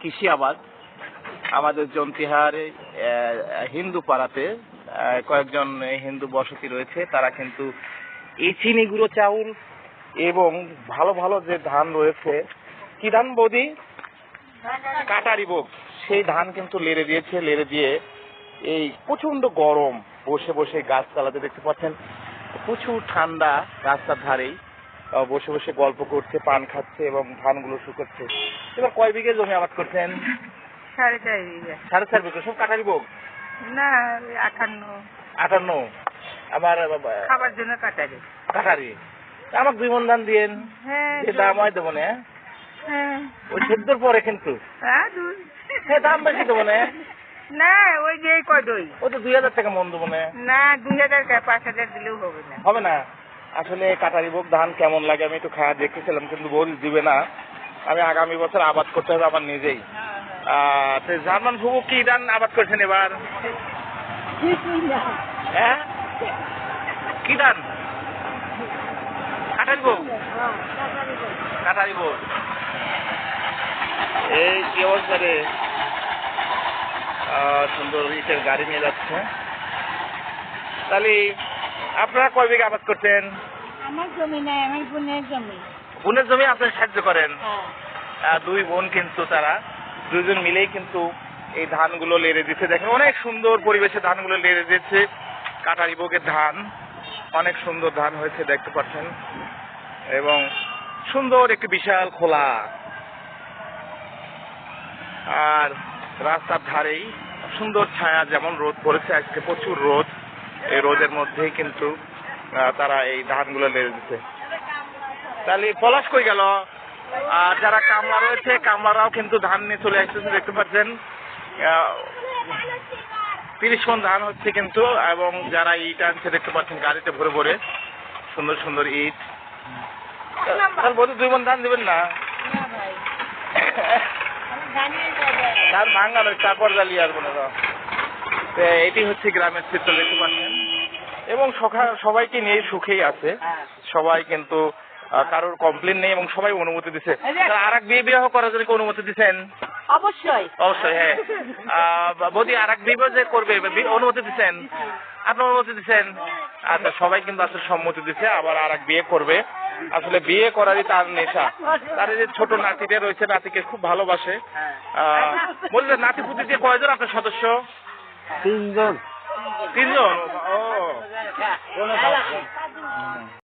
কৃষি আবাদ। আমাদের জন্তিহারে হিন্দু পাড়াতে কয়েকজন হিন্দু বসতি রয়েছে, তারা কিন্তু এই চিনি গুঁড়ো চাউল এবং ভালো ভালো যে ধান রয়েছে, কি ধান বৌদি? কাটারি বোক সেই ধান কিন্তু লেড়ে দিয়েছে, লেড়ে দিয়ে এই প্রচণ্ড গরম, বসে বসে গাছ চালাতে দেখতে পাচ্ছেন, প্রচুর ঠান্ডা রাস্তার ধারেই বসে বসে গল্প করছে, পান খাচ্ছে এবং ধানগুলো শুকাচ্ছে। এবার কয় বিঘে জমি আবাদ করছেন? সাড়ে চার বিঘা। সাড়ে চার বিঘে সব কাটারি বোক না ওই আটান্ন। আটান্ন। আবার খাবার জন্য কাটারি কাটারি আমাকে দুই মন ধান দিয়েন। হ্যাঁ দাম হয় দেবো না হ্যাঁ? ওই সেদ্ধর পরে কিন্তু। হ্যাঁ, হ্যাঁ দাম বেশি দেবো না না ওই যে কদই ওই তো দুই হাজার টাকা মন দেবো না না দুই হাজার পাঁচ হাজার দিলেও হবে না। হবে না। আসলে কাটারি ভোগ ধান কেমন লাগে আমি একটু খাওয়া দেখেছিলাম কিন্তু বল দিবে না। আমি আগামী বছর আবাদ করতে হবে আমার নিজেই। জার্মান ফুবু কি ধান আবাদ করছেন এবার? হ্যাঁ? কি ধান কাটারি ভোগ কাটারি ভোগ এই কি অবস্থা রে? সুন্দর ইটের গাড়ি নিয়ে যাচ্ছে। তাহলে আপনারা কয় বিঘা আবাদ করছেন? আমার জমি নাই, আমার বোনের জমি। বোনের জমি আপনার সাহায্য করেন। দুই বোন কিন্তু তারা। দুজন মিলেই কিন্তু এই ধানগুলো লেড়ে দিচ্ছে দেখেন অনেক সুন্দর পরিবেশে ধানগুলো লেড়ে দিচ্ছে কাটারি বোগের ধান অনেক সুন্দর ধান হয়েছে দেখতে পাচ্ছেন। এবং সুন্দর একটি বিশাল খোলা। আর রাস্তার ধারেই সুন্দর ছায়া যেমন রোদ পড়েছে আজকে প্রচুর রোদ। এই রোদের মধ্যেই কিন্তু তারা এই ধানগুলো লেড়ে দিচ্ছে তাহলে পলাশ কই গেল? আর যারা কামলা রয়েছে, কামলারাও কিন্তু ধান নিয়ে চলে আসতেছে, দেখতে পাচ্ছেন। তিরিশ মন ধান হচ্ছে কিন্তু, এবং যারা ইট আনছে, দেখতে পাচ্ছেন গাড়িতে ভরে ভরে। সুন্দর সুন্দর ইট। তাহলে বোধ দুই মন ধান দিবেন না? না ভাই আমার ধানের ধান ভাঙানো তারপর জ্বালিয়ে আসব না তো। এটি হচ্ছে গ্রামের চিত্র, দেখতে পাচ্ছেন। এবং সবাইকে নিয়ে সুখেই আছে। সবাই কিন্তু কারোর কমপ্লেন নেই এবং সবাই অনুমতি দিচ্ছে আর এক বিয়ে বিবাহ করার জন্য অনুমতি দিচ্ছেন অবশ্যই। অবশ্যই হ্যাঁ। বৌদি আর এক বিবাহ যে করবে অনুমতি দিচ্ছেন আপনি অনুমতি দিচ্ছেন আচ্ছা সবাই কিন্তু আসলে সম্মতি দিচ্ছে আবার আর এক বিয়ে করবে। আসলে বিয়ে করারই তার নেশা। তার এই যে ছোট নাতিটা রয়েছে নাতিকে খুব ভালোবাসে। আহ, বললেন নাতি পুতি দিয়ে কয়জন আপনার সদস্য? তিনজন। তিনজন? ও।